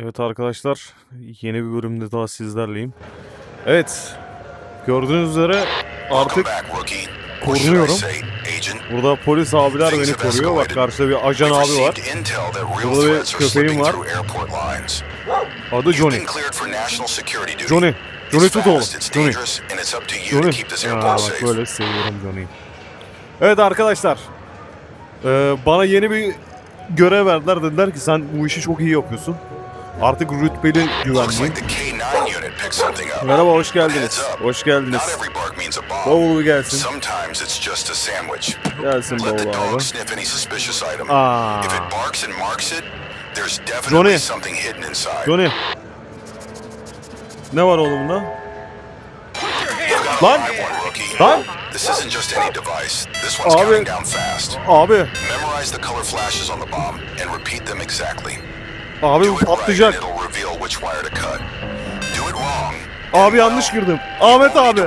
Evet arkadaşlar, yeni bir bölümde daha sizlerleyim. Evet, gördüğünüz üzere artık korunuyorum. Burada polis abiler beni koruyor. Bak karşıda bir ajan abi var. Burada bir köpeğim var. Adı Johnny. Johnny. Johnny tut oğlum. Johnny. Johnny. Aa, bak böyle seviyorum Johnny'yi. Evet arkadaşlar. Ee, bana yeni bir görev verdiler. Dediler ki sen bu işi çok iyi yapıyorsun. Artık rütbeli güvenliyim. Merhaba, hoş geldiniz. Hoş geldiniz. Bavulu gelsin. Gelsin dog abi. Aa, Johnny. Johnny. Ne var oğlum bunda? Lan! Lan! This isn't just any device. This one's Abi. counting down fast. Abi, Memorize the color flashes on the bomb and repeat them exactly. Abi bu patlayacak. Abi yanlış girdim. Ahmet abi.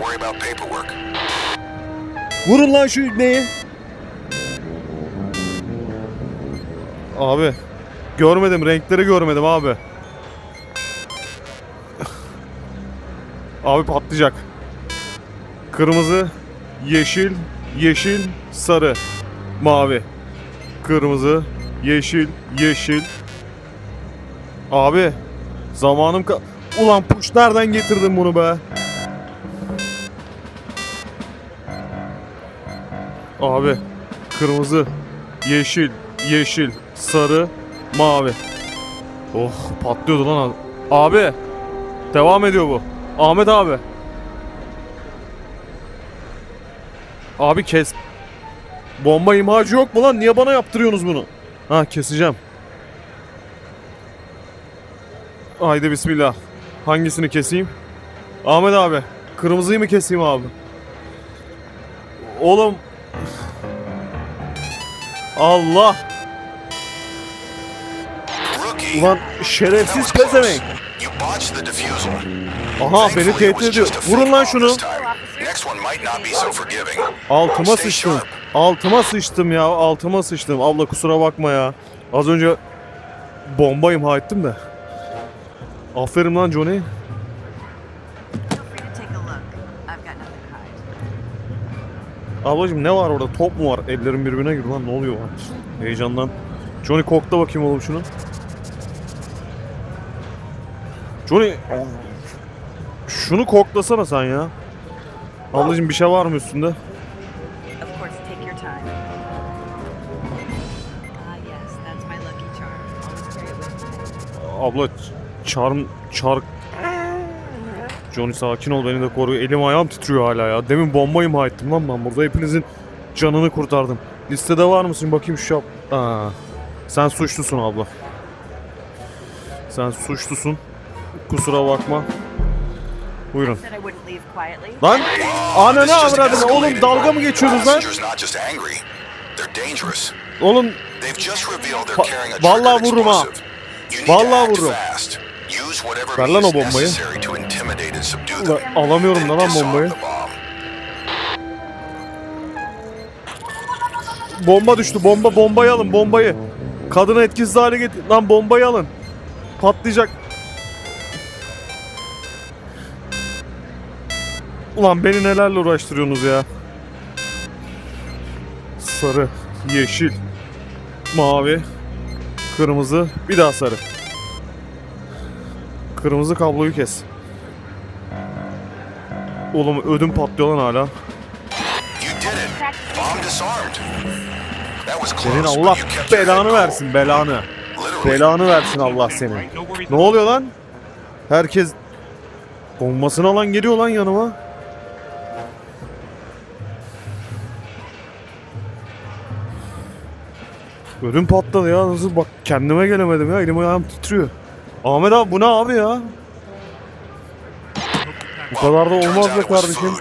Vurun lan şu neyi? Abi. Görmedim, renkleri görmedim abi. Abi patlayacak. Kırmızı, yeşil, yeşil, sarı, mavi. Kırmızı, yeşil, yeşil. Abi. Zamanım ka... Ulan puş nereden getirdin bunu be? Abi kırmızı, yeşil, yeşil, sarı, mavi. Oh patlıyordu lan. Abi devam ediyor bu. Ahmet abi. Abi kes. Bomba imhacı yok mu lan? Niye bana yaptırıyorsunuz bunu? Ha keseceğim. Haydi bismillah. Hangisini keseyim? Ahmet abi. Kırmızıyı mı keseyim abi? Oğlum Allah! Ulan şerefsiz pezevenk. Aha beni tehdit ediyor. Vurun lan şunu. Altıma sıçtım. Altıma sıçtım ya. Altıma sıçtım. Abla kusura bakma ya. Az önce bomba imha ettim de. Aferin lan Johnny. Ablacım ne var orada? Top mu var? Ellerim birbirine girdi lan. Ne oluyor lan? Heyecandan. Johnny kokla bakayım oğlum şunu. Johnny şunu koklasana sen ya. Ablacım bir şey var mı üstünde? Abla charm çark Johnny sakin ol beni de koru. Elim ayağım titriyor hala ya. Demin bomba imha ettim lan ben burada. Hepinizin canını kurtardım. Listede var mısın? Bakayım şu şap. Aa, sen suçlusun abla. Sen suçlusun. Kusura bakma. Buyurun. Lan ananı avradını oğlum dalga mı geçiyorsunuz lan? Oğlum vallahi vururum ha. Vallahi vururum. Ver lan o bombayı. ulan alamıyorum da lan bombayı. Bomba düştü. Bomba bombayı alın bombayı. Kadını etkisiz hale getir. Lan bombayı alın. Patlayacak. Ulan beni nelerle uğraştırıyorsunuz ya. Sarı, yeşil, mavi, kırmızı, bir daha sarı. Kırmızı kabloyu kes. Oğlum ödüm patlıyor lan hala. Senin Allah belanı versin belanı. Belanı versin Allah senin. Ne oluyor lan? Herkes bombasını alan geliyor lan yanıma. Ödüm patladı ya nasıl bak kendime gelemedim ya elim ayağım titriyor. Ahmet abi bu ne abi ya? Bu kadar da olmaz be kardeşim.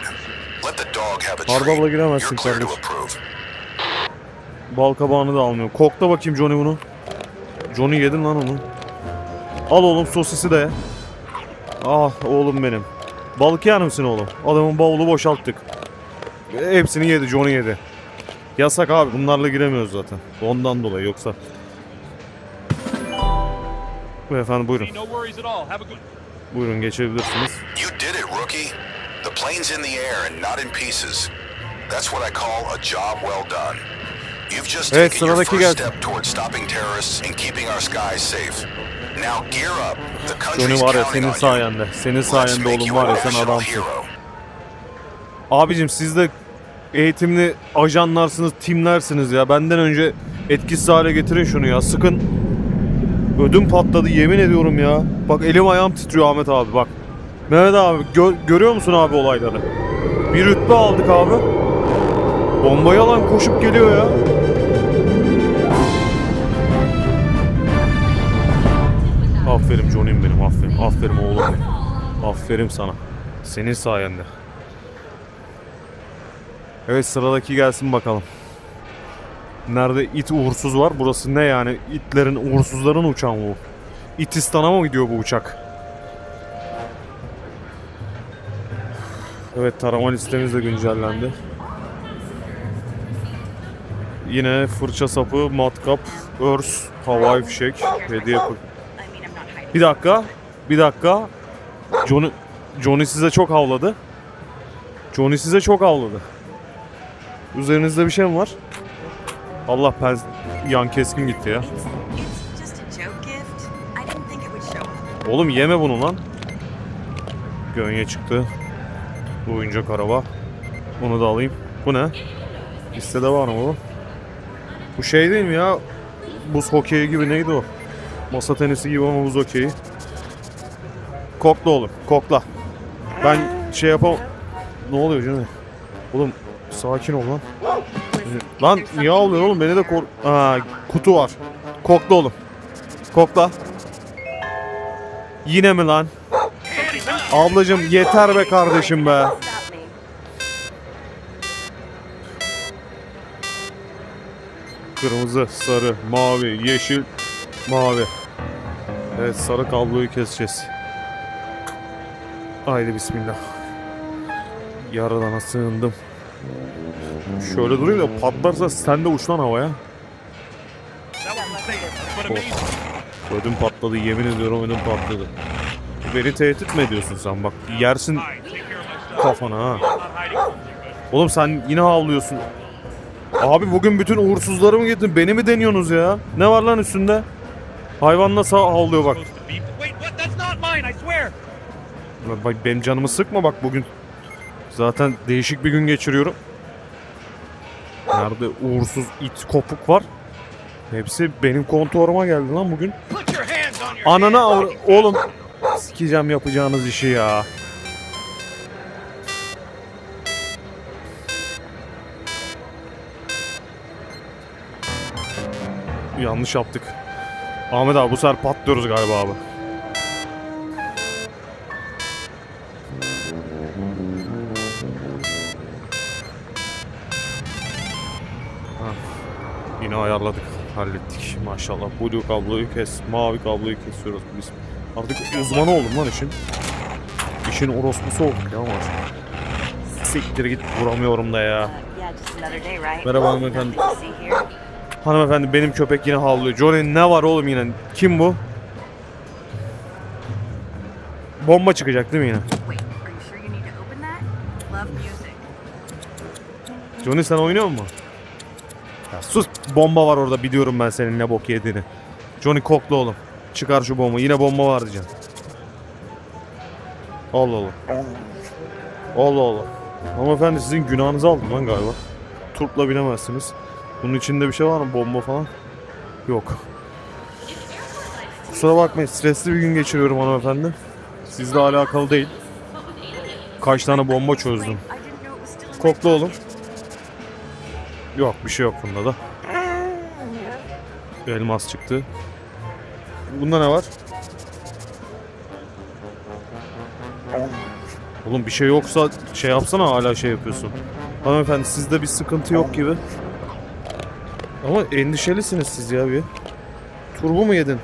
Hardal'la giremezsin kardeşim. Bal kabağını da almıyor. Kokla bakayım Johnny bunu. Johnny yedin lan onu. Al oğlum sosisi de. Ah oğlum benim. Balık yer misin oğlum? Adamın bavulu boşalttık. Hepsini yedi Johnny yedi. Yasak abi bunlarla giremiyoruz zaten. Ondan dolayı yoksa. Beyefendi buyurun. Buyurun geçebilirsiniz. You did it, rookie. The plane's in the air and not in pieces. That's what I call a job well done. You've just Evet, taken your sıradaki first gelsin. step toward stopping terrorists and keeping our skies safe. Now gear up. The country's var ya senin sayende. Senin sayende oğlum var ya sen adamsın. Abicim siz de eğitimli ajanlarsınız, timlersiniz ya. Benden önce etkisiz hale getirin şunu ya. Sıkın. Ödüm patladı yemin ediyorum ya. Bak elim ayağım titriyor Ahmet abi bak. Mehmet abi gö- görüyor musun abi olayları? Bir rütbe aldık abi. Bombayı alan koşup geliyor ya. Aferin Johnny'm benim aferin. Aferin oğlum benim. Aferin sana. Senin sayende. Evet sıradaki gelsin bakalım. Nerede it uğursuz var? Burası ne yani? İtlerin, uğursuzların mı bu? İtistan'a mı gidiyor bu uçak? Evet tarama listemiz de güncellendi. Yine fırça sapı, matkap, örs, havai fişek, hediye. Bir dakika, bir dakika. Johnny, Johnny size çok havladı. Johnny size çok havladı. Üzerinizde bir şey mi var? Allah pens yan keskin gitti ya. Oğlum yeme bunu lan. Gönye çıktı. Bu oyuncak araba. Bunu da alayım. Bu ne? Listede var mı bu? Bu şey değil mi ya? Buz hokeyi gibi neydi o? Masa tenisi gibi ama buz hokeyi. Kokla oğlum. Kokla. Ben şey yapam... Ne oluyor canım? Oğlum sakin ol lan. Lan niye ağlıyorsun oğlum? Beni de kork... Aa, kutu var. Kokla oğlum. Kokla. Yine mi lan? Ablacım yeter be kardeşim be. Kırmızı, sarı, mavi, yeşil, mavi. Evet sarı kabloyu keseceğiz. Haydi bismillah. Yaradana sığındım. Şöyle durayım da patlarsa sen de uç lan havaya. Amazing. Ödüm patladı yemin ediyorum ödüm patladı. Beni tehdit mi ediyorsun sen bak yersin kafana ha. Oğlum sen yine havlıyorsun. Abi bugün bütün uğursuzları mı getirdin? Beni mi deniyorsunuz ya? Ne var lan üstünde? Hayvan nasıl havlıyor bak. Bak benim canımı sıkma bak bugün. Zaten değişik bir gün geçiriyorum. Nerede uğursuz it kopuk var. Hepsi benim kontoruma geldi lan bugün. Anana avra... Oğlum sikeceğim yapacağınız işi ya. Yanlış yaptık. Ahmet abi bu sefer patlıyoruz galiba abi. Yine ayarladık, hallettik maşallah. Blue kabloyu kes, mavi kabloyu kesiyoruz biz. Artık uzmanı oldum lan işin. İşin orospusu olduk ya maşallah. Siktir git vuramıyorum da ya. Merhaba hanımefendi. Hanımefendi benim köpek yine havlıyor. Johnny ne var oğlum yine? Kim bu? Bomba çıkacak değil mi yine? Johnny sen oynuyor musun? Ya sus bomba var orada biliyorum ben senin ne bok yediğini. Johnny kokla oğlum. Çıkar şu bomba. Yine bomba var diyeceğim. Allah Allah. Allah Allah. Hanımefendi sizin günahınızı aldım lan galiba. Turpla binemezsiniz. Bunun içinde bir şey var mı? Bomba falan? Yok. Kusura bakmayın stresli bir gün geçiriyorum hanımefendi. Sizle alakalı değil. Kaç tane bomba çözdüm. Wait, I Yok bir şey yok bunda da. Elmas çıktı. Bunda ne var? Oğlum bir şey yoksa şey yapsana hala şey yapıyorsun. Hanımefendi sizde bir sıkıntı yok gibi. Ama endişelisiniz siz ya bir. Turbo mu yedin?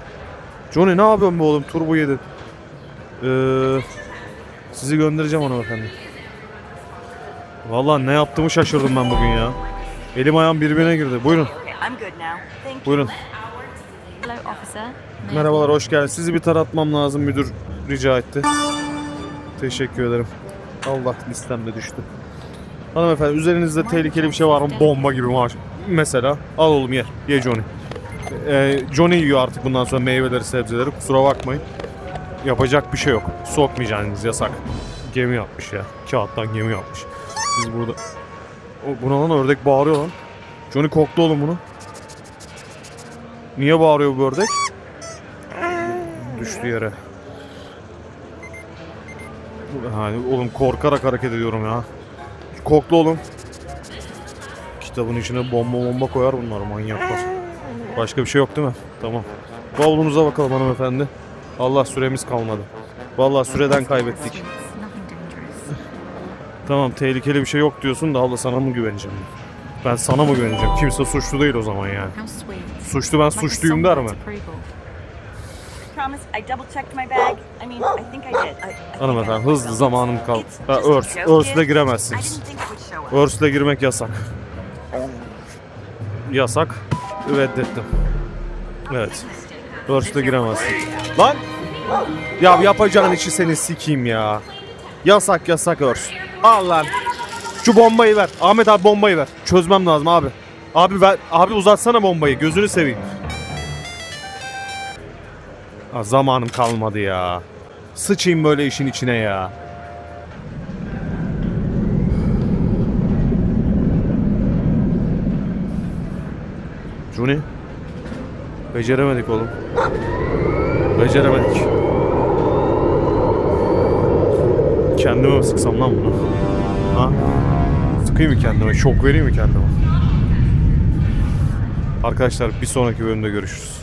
Johnny ne yapıyorsun be oğlum? Turbo yedin. Ee, sizi göndereceğim hanımefendi. Vallahi ne yaptığımı şaşırdım ben bugün ya. Elim ayağım birbirine girdi. Buyurun. Buyurun. Merhabalar, hoş geldiniz. Sizi bir taratmam lazım müdür rica etti. Teşekkür ederim. Allah listemde düştü. Hanımefendi üzerinizde tehlikeli bir şey var mı? Bomba gibi maaş. Mesela al oğlum ye. Ye Johnny. Ee, Johnny yiyor artık bundan sonra meyveleri sebzeleri. Kusura bakmayın. Yapacak bir şey yok. Sokmayacaksınız yasak. Gemi yapmış ya. Kağıttan gemi yapmış. Biz burada... O, buna lan ördek bağırıyor lan. Johnny koktu oğlum bunu. Niye bağırıyor bu ördek? Düştü yere. Yani oğlum korkarak hareket ediyorum ya. Koklu oğlum. Kitabın içine bomba bomba koyar bunlar manyaklar. Başka bir şey yok değil mi? Tamam. Bavulunuza bakalım hanımefendi. Allah süremiz kalmadı. Vallahi süreden kaybettik. Tamam tehlikeli bir şey yok diyorsun da abla sana mı güveneceğim? Ben sana mı güveneceğim? Kimse suçlu değil o zaman yani. Suçlu ben suçluyum der mi? Hanımefendi hızlı zamanım kaldı. Ha, örs. Örsle giremezsiniz. Örsle girmek yasak. Yasak. Reddettim. Evet. Örsle giremezsin. Lan! Ya yapacağın işi seni sikeyim ya. Yasak yasak örs. Al lan. Şu bombayı ver. Ahmet abi bombayı ver. Çözmem lazım abi. Abi ver. Abi uzatsana bombayı. Gözünü seveyim. Ha, zamanım kalmadı ya. Sıçayım böyle işin içine ya. Johnny. Beceremedik oğlum. Beceremedik. Kendime mi sıksam lan bunu? Ha? Sıkayım mı kendime? Şok vereyim mi kendime? Arkadaşlar bir sonraki bölümde görüşürüz.